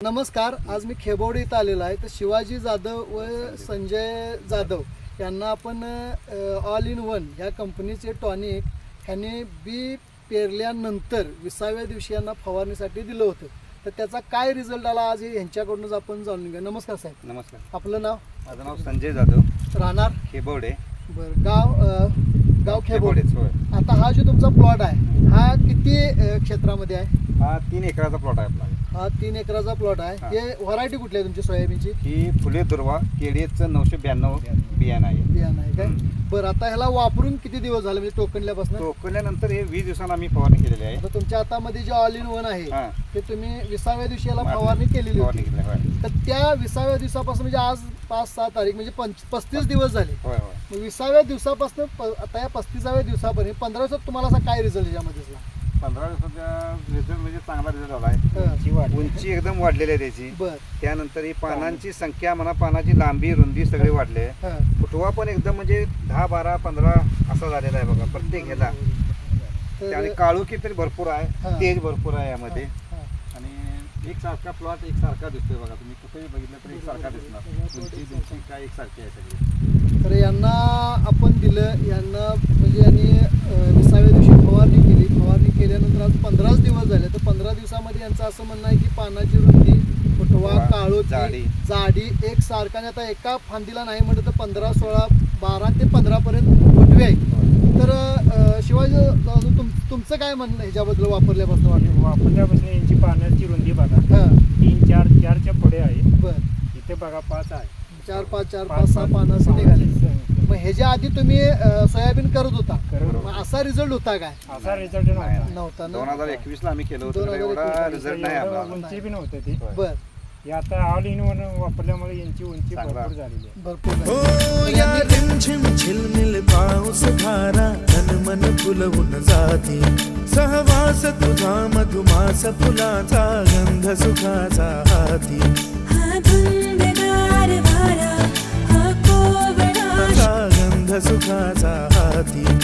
नमस्कार आज मी खेबोडी इथं आलेलो आहे. तर शिवाजी जाधव व संजय जाधव यांना आपण ऑल इन वन या कंपनीचे टॉनिक ह्यांनी बी पेरल्यानंतर विसाव्या दिवशी यांना फवारणीसाठी दिलं होतं. तर त्याचा काय रिझल्ट आला आज यांच्याकडूनच आपण जाणून घेऊ नमस्कार साहेब. नमस्कार. आपलं नाव? माझं नाव संजय जाधव. राहणार? खेबवडे बरं गाव अ, गाव खेबोडी. होय. आता हा जो तुमचा प्लॉट आहे हा किती अ, क्षेत्रामध्ये आहे? हा तीन एकराचा प्लॉट आहे आपला. हा तीन एकराचा प्लॉट आहे. हा. व्हरायटी कुठली आहे तुमची सोयाबीनची? ही फुले दुर्वा केडीएचं नऊशे ब्याण्णव बियाणं आहे. बियाणं आहे काय? बरं आता ह्याला वापरून किती दिवस झाले? म्हणजे टोकनल्यापासून टोकल्यानंतर हे वीस दिवसांना आम्ही फवारणी केलेली आहे. आता तुमच्या हातामध्ये जे ऑल इन वन आहे ते तुम्ही विसाव्या दिवशी याला. फवारणी केलेली फवारणी होती होय. तर त्या विसाव्या दिवसापासून म्हणजे आज पाच सहा तारीख म्हणजे पंच पस्तीस दिवस झाले. होय होय. मग विसाव्या दिवसापासून प- आता या पस्तीसाव्या दिवसापर्यंत पंधरा दिवसात तुम्हाला असा काय रिझल्ट यामध्ये दिसला पंधरा दिवसाचा रिझल्ट म्हणजे चांगला रिझल्ट आला आहे. उंची एकदम वाढलेली आहे त्याची. बर. त्यानंतर ही पानांची संख्या म्हणा पानाची लांबी रुंदी सगळी वाढली आहे. फुटवा पण एकदम म्हणजे दहा बारा पंधरा असा झालेला आहे बघा प्रत्येक ह्याला. आणि काळोखी तरी भरपूर. आहे तेज भरपूर आहे यामध्ये. आणि एक सारखा प्लॉट एक सारखा दिसतोय बघा तुम्ही. कुठेही बघितलं तर एक सारखा दिसणार. उंची उंची काय एक सारखी आहे सगळी. तर यांना आपण दिलं यांना म्हणजे यांनी अं, विसाव्या दिवशी फवारणी केली फवारणी केल्यानंतर आज पंधराच दिवस झाले तर दिवसामध्ये यांचं असं म्हणणं आहे की पानाची रुंदी फुटवा काळोखी जाडी. जाडी एक सारखा आणि आता एका फांदीला नाही म्हटलं तर पंधरा सोळा बारा ते पंधरा पर्यंत फुटवे. आहेत तर शिवाजी तुम तुमचं काय म्हणणं आहे ह्याच्याबद्दल वापरल्यापासून वाटतं? वापरल्यापासून यांची पानाची रुंदी बघा. हां. तीन चार चारच्या पुढे आहे. बर. इथे बघा पाच आहे. चार पाच चार पाच सहा पानं असं निघाले. मग ह्याच्या आधी तुम्ही अं, सोयाबीन करत होता मग असा रिझल्ट होता काय? असा रिझल्ट नव्हता. नव्हता दोन ना हजार एकवीस ला आम्ही केलं दोन होतं एवढा रिझल्ट नाही एवढं आपला उंची बी नव्हतं ती. बर. हे आता ऑल इन वन वापरल्यामुळे यांची उंची चांगला. भरपूर झालेली आहे. भरपूर हो झाली. या रिमझिम झिलमिल पाऊस धारा तन मन फुलवून जाते. सहवास तुझा मधुमास फुलाचा गंध सुखाचा हाती. सुखाचा हाती.